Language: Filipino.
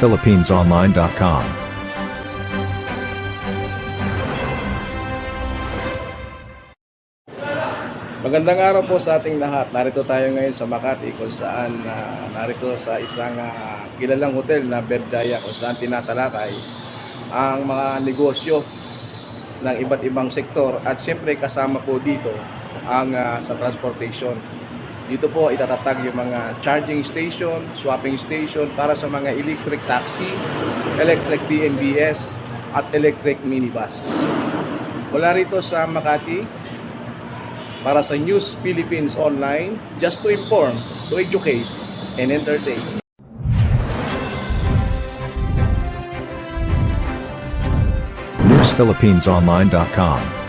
newsphilippinesonline.com. Magandang araw po sa ating lahat. Narito tayo ngayon sa Makati kung saan ah, narito sa isang ah, kilalang hotel na Berjaya kung saan tinatalakay ang mga negosyo ng iba't ibang sektor at siyempre kasama po dito ang ah, sa transportation. Dito po itatatag yung mga charging station, swapping station para sa mga electric taxi, electric DMBS at electric minibus. Mula rito sa Makati, para sa News Philippines Online, just to inform, to educate, and entertain. newsphilippinesonline.com.